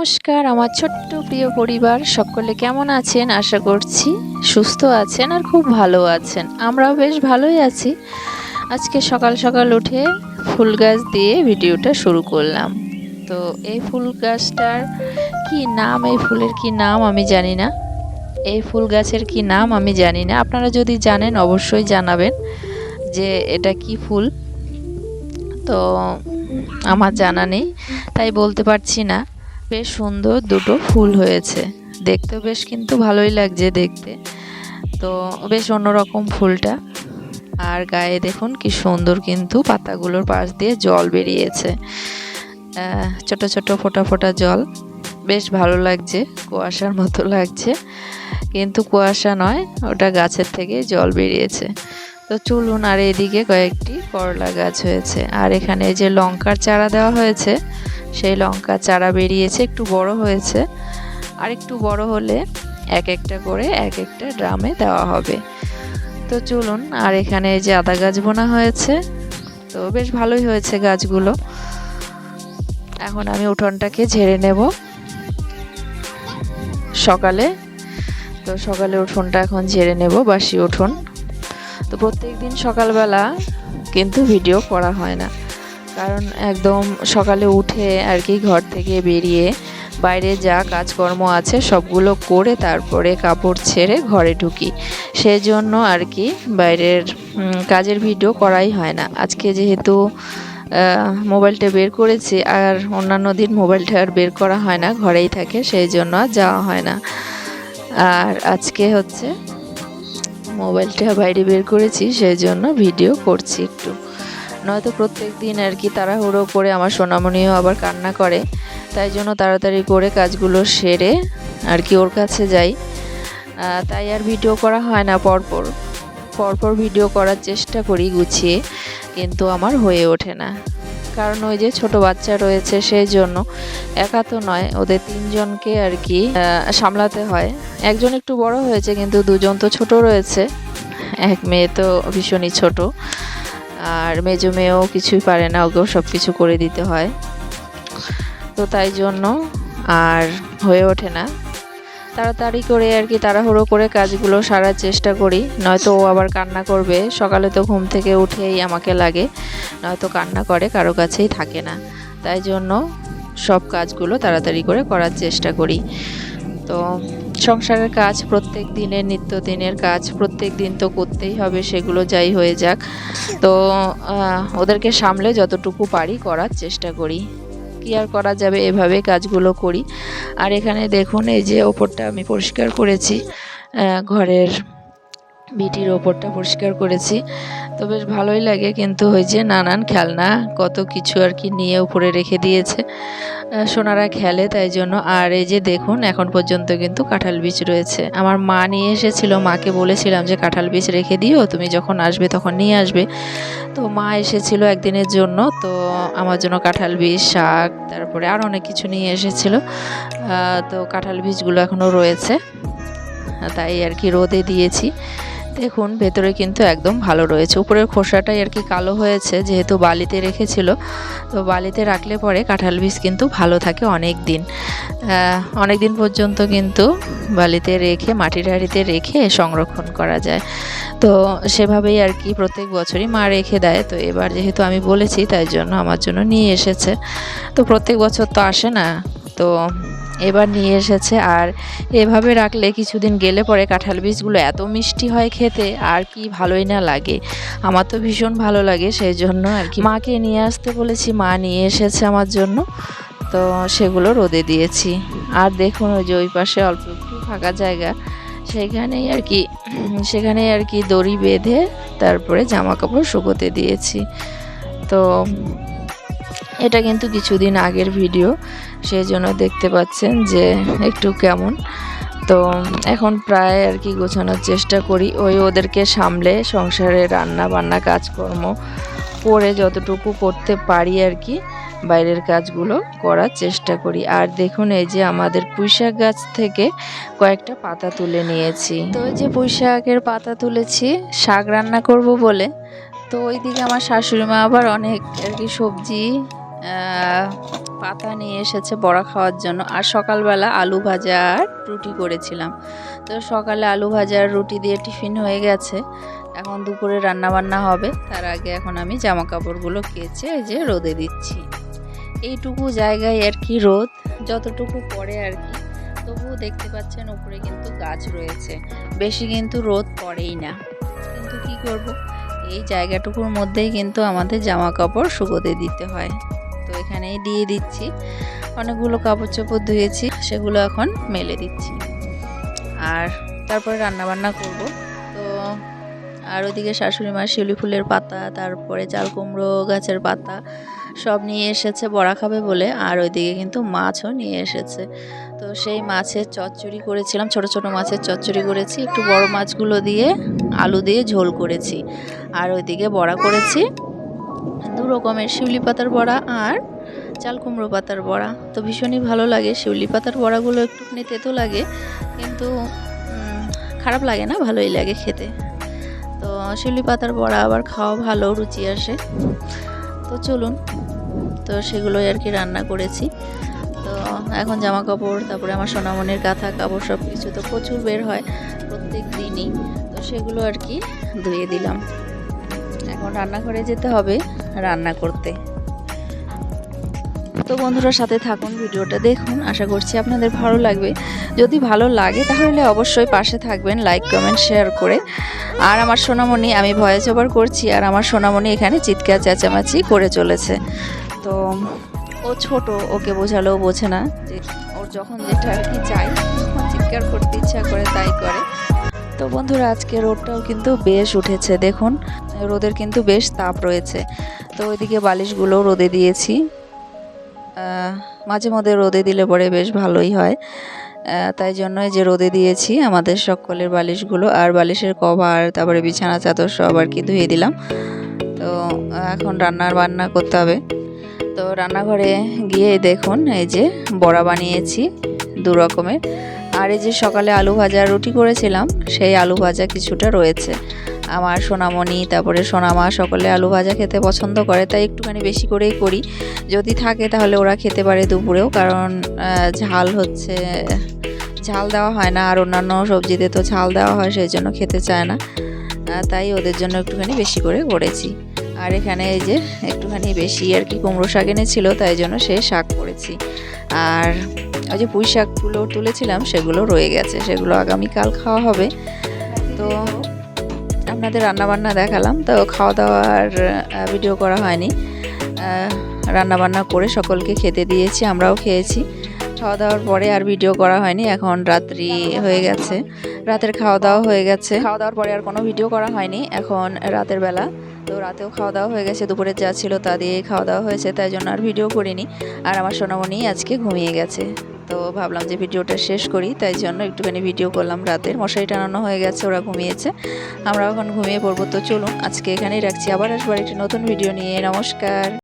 নমস্কার, আমার ছোট্ট প্রিয় পরিবার, সকলে কেমন আছেন? আশা করছি সুস্থ আছেন আর খুব ভালো আছেন। আমরাও বেশ ভালোই আছি। আজকে সকাল সকাল উঠে ফুল গাছ দিয়ে ভিডিওটা শুরু করলাম। তো এই ফুল গাছটার কি নাম, এই ফুলের কি নাম আমি জানি না। এই ফুল গাছের কি নাম আমি জানি না। আপনারা যদি জানেন অবশ্যই জানাবেন যে এটা কি ফুল। তো আমার জানা নেই, তাই বলতে পারছি না। বেশ সুন্দর দুটো ফুল হয়েছে। দেখতে বেশ কিন্তু ভালোই লাগছে দেখতে। তো বেশ অন্যরকম ফুলটা। আর গায়ে দেখুন কি সুন্দর কিন্তু পাতাগুলোর পাশ দিয়ে জল বেরিয়েছে। ছোট ছোট ফোটা ফোটা জল। বেশ ভালো লাগছে, কুয়াশার মতো লাগছে। কিন্তু কুয়াশা নয়, ওটা গাছের থেকে জল বেরিয়েছে। তো চলুন আর এদিকে কয়েকটি করলা গাছ হয়েছে। আর এখানে যে লঙ্কার চারা দেওয়া হয়েছে সেই লঙ্কা চারা বেরিয়েছে, একটু বড় হয়েছে। আর একটু বড় হলে এক একটা করে এক একটা ড্রামে দেওয়া হবে। তো চলুন, আর এখানে যে আদা গাছ বোনা হয়েছে, তো বেশ ভালোই হয়েছে গাছগুলো। এখন আমি উঠোনটাকে ঝেড়ে নেব। সকালে, তো সকালে উঠোনটা এখন ঝেড়ে নেব, বাসি উঠোন। তো প্রত্যেক দিন সকালবেলা কিন্তু ভিডিও করা হয় না। কারণ একদম সকালে উঠে আর কি ঘর থেকে বেরিয়ে বাইরে যা কাজকর্ম আছে সবগুলো করে তারপরে কাপড় ছেড়ে ঘরে ঢুকি। সেই জন্য আর কি বাইরের কাজের ভিডিও করাই হয় না। আজকে যেহেতু মোবাইলটা বের করেছি আর অন্যান্য দিন মোবাইলটা আর বের করা হয় না, ঘরেই থাকে সেই জন্য যাওয়া হয় না। আর আজকে হচ্ছে মোবাইলটা বাইরে বের করেছি সেই জন্য ভিডিও করছি একটু। নয়তো প্রত্যেক দিন আর কি তাড়াহুড়ো করে আমার সোনামণিও আবার কান্না করে। তাই জন্য তাড়াতাড়ি করে কাজগুলো সেরে আর কি ওর কাছে যাই। তাই আর ভিডিও করা হয় না, পরপর পরপর ভিডিও করার চেষ্টা করি গুছিয়ে, কিন্তু আমার হয়ে ওঠে না। কারণ ওই যে ছোট বাচ্চা রয়েছে সেই জন্য একা তো নয়, ওদের তিনজনকে আর কি সামলাতে হয়। একজন একটু বড় হয়েছে, কিন্তু দুজন তো ছোট রয়েছে। এক মেয়ে তো ভীষণই ছোট। আর মেজো মেয়েও কিছুই পারে না, ওকেও সব কিছু করে দিতে হয়। তো তাই জন্য আর হয়ে ওঠে না। তাড়াতাড়ি করে আর কি তাড়াহুড়ো করে কাজগুলো সারার চেষ্টা করি। নয়তো ও আবার কান্না করবে। সকালে তো ঘুম থেকে উঠেই আমাকে লাগে। নয়তো কান্না করে, কারও কাছেই থাকে না। তাই জন্য সব কাজগুলো তাড়াতাড়ি করে করার চেষ্টা করি। তো সংসারের কাজ প্রত্যেক দিনের নিত্যদিনের কাজ প্রত্যেক দিন তো করতেই হবে, সেগুলো যাই হয়ে যাক। তো ওদেরকে সামলে যতটুকু পারি করার চেষ্টা করি। কি আর করা যাবে? এভাবে কাজগুলো করি। আর এখানে দেখুন, এই যে ওপরটা আমি পরিষ্কার করেছি ঘরের বিটির ওপরটা পরিষ্কার করেছি। তো বেশ ভালোই লাগে কিন্তু ওই যে নানান খেলনা, কত কিছু আর কি নিয়ে উপরে রেখে দিয়েছে। সোনারা খেলে তাই জন্য। আর এই যে দেখুন, এখন পর্যন্ত কিন্তু কাঁঠাল বীজ রয়েছে। আমার মা নিয়ে এসেছিল, মাকে বলেছিলাম যে কাঁঠাল বীজ রেখে দিও, তুমি যখন আসবে তখন নিয়ে আসবে। তো মা এসেছিল একদিনের জন্য, তো আমার জন্য কাঁঠাল বীজ, শাক, তারপরে আর অনেক কিছু নিয়ে এসেছিল। তো কাঁঠাল বীজগুলো এখনও রয়েছে। তাই আর কি রোদে দিয়েছি। দেখুন, ভেতরে কিন্তু একদম ভালো রয়েছে। উপরের খোসাটাই আর কি কালো হয়েছে, যেহেতু বালিতে রেখেছিল। তো বালিতে রাখলে পরে কাঁঠাল বীজ কিন্তু ভালো থাকে অনেক দিন অনেক দিন পর্যন্ত কিন্তু বালিতে রেখে, মাটির হাঁড়িতে রেখে সংরক্ষণ করা যায়। তো সেভাবেই আর কি প্রত্যেক বছরই মা রেখে দেয়। তো এবার যেহেতু আমি বলেছি, তাই জন্য আমার জন্য নিয়ে এসেছে। তো প্রত্যেক বছর তো আসে না। তো এবার নিয়ে এসেছে। আর এভাবে রাখলে কিছুদিন গেলে পরে কাঁঠাল বীজগুলো এত মিষ্টি হয় খেতে, আর কি ভালোই না লাগে। আমার তো ভীষণ ভালো লাগে সেই জন্য আর কি। মাকে নিয়ে আসতে বলেছি, মা নিয়ে এসেছে আমার জন্য। তো সেগুলো রোদে দিয়েছি। আর দেখুন ওই যে ওই পাশে অল্প একটু ফাঁকা জায়গা, সেখানেই আর কি, সেখানেই আর কি দড়ি বেঁধে তারপরে জামা কাপড় শুকোতে দিয়েছি। তো এটা কিন্তু কিছুদিন আগের ভিডিও সেই জন্য দেখতে পাচ্ছেন যে একটু কেমন। তো এখন প্রায় আর কি গোছানোর চেষ্টা করি। ওই ওদেরকে সামলে সংসারে রান্না বান্না, কাজকর্ম করে যতটুকু করতে পারি আর কি, বাইরের কাজগুলো করার চেষ্টা করি। আর দেখুন, এই যে আমাদের পুঁইশাক গাছ থেকে কয়েকটা পাতা তুলে নিয়েছি। তো ওই যে পুঁইশাকের পাতা তুলেছি, শাক রান্না করব বলে। তো ওইদিকে আমার শাশুড়ি মা আবার অনেক আর কি সবজি পাতা নিয়ে এসেছে বড়া খাওয়ার জন্য। আর সকালবেলা আলু ভাজা আর রুটি করেছিলাম। তো সকালে আলু ভাজা আর রুটি দিয়ে টিফিন হয়ে গেছে। এখন দুপুরে রান্না বান্না হবে। তার আগে এখন আমি জামা কাপড়গুলো কেচে এই যে রোদে দিচ্ছি। এইটুকু জায়গায় আর কি রোদ, যতটুকু পড়ে আর কি। তবুও দেখতে পাচ্ছেন উপরে কিন্তু গাছ রয়েছে। বেশি কিন্তু রোদ পড়েই না। কিন্তু কি করব? এই জায়গাটুকুর মধ্যেই কিন্তু আমাদের জামা কাপড় শুকোতে দিতে হয়। তো এখানেই দিয়ে দিচ্ছি। অনেকগুলো কাপড় চোপড় ধুয়েছি, সেগুলো এখন মেলে দিচ্ছি। আর তারপরে রান্না বান্না করব। তো আর ওদিকে শাশুড়ি মা শিউলি ফুলের পাতা, তারপরে চাল কুমড়ো গাছের পাতা, সব নিয়ে এসেছে, বড়া খাবে বলে। আর ওইদিকে কিন্তু মাছও নিয়ে এসেছে। তো সেই মাছের চচ্চড়ি করেছিলাম, ছোট ছোট মাছের চচ্চড়ি করেছি। একটু বড় মাছগুলো দিয়ে আলু দিয়ে ঝোল করেছি। আর ওইদিকে বড়া করেছি। দু রকমের শিউলি পাতার বড়া আর চাল কুমড়ো পাতার বড়া। তো ভীষণই ভালো লাগে শিউলি পাতার বড়াগুলো একটুখানি তেতো লাগে, কিন্তু খারাপ লাগে না, ভালোই লাগে খেতে। তো শিউলি পাতার বড়া আবার খাওয়া ভালো, রুচি আসে। তো চলুন, তো সেগুলোই আর কি রান্না করেছি। তো এখন জামা কাপড় তারপরে আমার সোনামনির কাঁথা কাপড় সব কিছু তো প্রচুর বের হয় প্রত্যেক দিনই। তো সেগুলো আর কি ধুয়ে দিলাম। এখন রান্নাঘরে যেতে হবে রান্না করতে। তো বন্ধুরা সাথে থাকুন, ভিডিওটা দেখুন। আশা করছি আপনাদের ভালো লাগবে। যদি ভালো লাগে তাহলে অবশ্যই পাশে থাকবেন লাইক কমেন্ট শেয়ার করে। আর আমার সোনামণি, আমি ভয়েস ওভার করছি, আর আমার সোনামণি এখানে চিৎকার চেঁচামেচি করে চলেছে। তো ও ছোট, ওকে বোঝালেও বোঝে না যে ওর যখন যেটা আর কি চাই, তখন চিৎকার করতে ইচ্ছা করে, তাই করে। তো বন্ধুরা, আজকে রোদটাও কিন্তু বেশ উঠেছে, দেখুন। রোদের কিন্তু বেশ তাপ রয়েছে। তো ওইদিকে বালিশগুলো রোদে দিয়েছি। মাঝে মধ্যে রোদে দিলে পরে বেশ ভালোই হয়। তাই জন্যই যে রোদে দিয়েছি, আমাদের সকলের বালিশগুলো আর বালিশের কভার, তারপরে বিছানা, চাদর সব আর কি ধুয়ে দিলাম। তো এখন রান্নার বান্না করতে হবে। তো রান্নাঘরে গিয়ে দেখুন, এই যে বড়া বানিয়েছি, দু রকমের। আর এই যে সকালে আলু ভাজা রুটি করেছিলাম, সেই আলু ভাজা কিছুটা রয়েছে। আমার সোনামণি, তারপরে সোনামা সকলে আলু ভাজা খেতে পছন্দ করে, তাই একটুখানি বেশি করেই করি। যদি থাকে তাহলে ওরা খেতে পারে দুপুরেও, কারণ ঝাল হচ্ছে, ঝাল দেওয়া হয় না, আর অন্যান্য সবজিতে তো ঝাল দেওয়া হয়, সেই জন্য খেতে চায় না। তাই ওদের জন্য একটুখানি বেশি করে করেছি। আর এখানে এই যে একটুখানি বেশি আর কি কুমড়ো শাক এনেছিল, তাই জন্য সে শাক করেছি। আর ওই যে পুঁই শাকগুলো তুলেছিলাম, সেগুলো রয়ে গেছে, সেগুলো আগামীকাল খাওয়া হবে। তো আপনাদের রান্নাবান্না দেখালাম, তো খাওয়া দাওয়ার ভিডিও করা হয়নি। রান্নাবান্না করে সকলকে খেতে দিয়েছি, আমরাও খেয়েছি। খাওয়া দাওয়ার পরে আর ভিডিও করা হয়নি, এখন রাত্রি হয়ে গেছে। রাতের খাওয়া দাওয়া হয়ে গেছে। খাওয়া দাওয়ার পরে আর কোনো ভিডিও করা হয়নি, এখন রাতের বেলা। তো রাতেও খাওয়া দাওয়া হয়ে গেছে, দুপুরে যা ছিল তা দিয়ে খাওয়া দাওয়া হয়েছে, তাই জন্য আর ভিডিও করিনি। আর আমার সোনামণি আজকে ঘুমিয়ে গেছে। তো ভাবলাম যে ভিডিওটা শেষ করি, তাই জন্য একটুখানি ভিডিও করলাম রাতের। মশারি টানানো হয়ে গেছে, ওরা ঘুমিয়েছে। আমরা এখন ঘুমিয়ে পড়ব। তো চলুন, আজকে এখানেই রাখছি। আবার আসবার একটি নতুন ভিডিও নিয়ে। নমস্কার।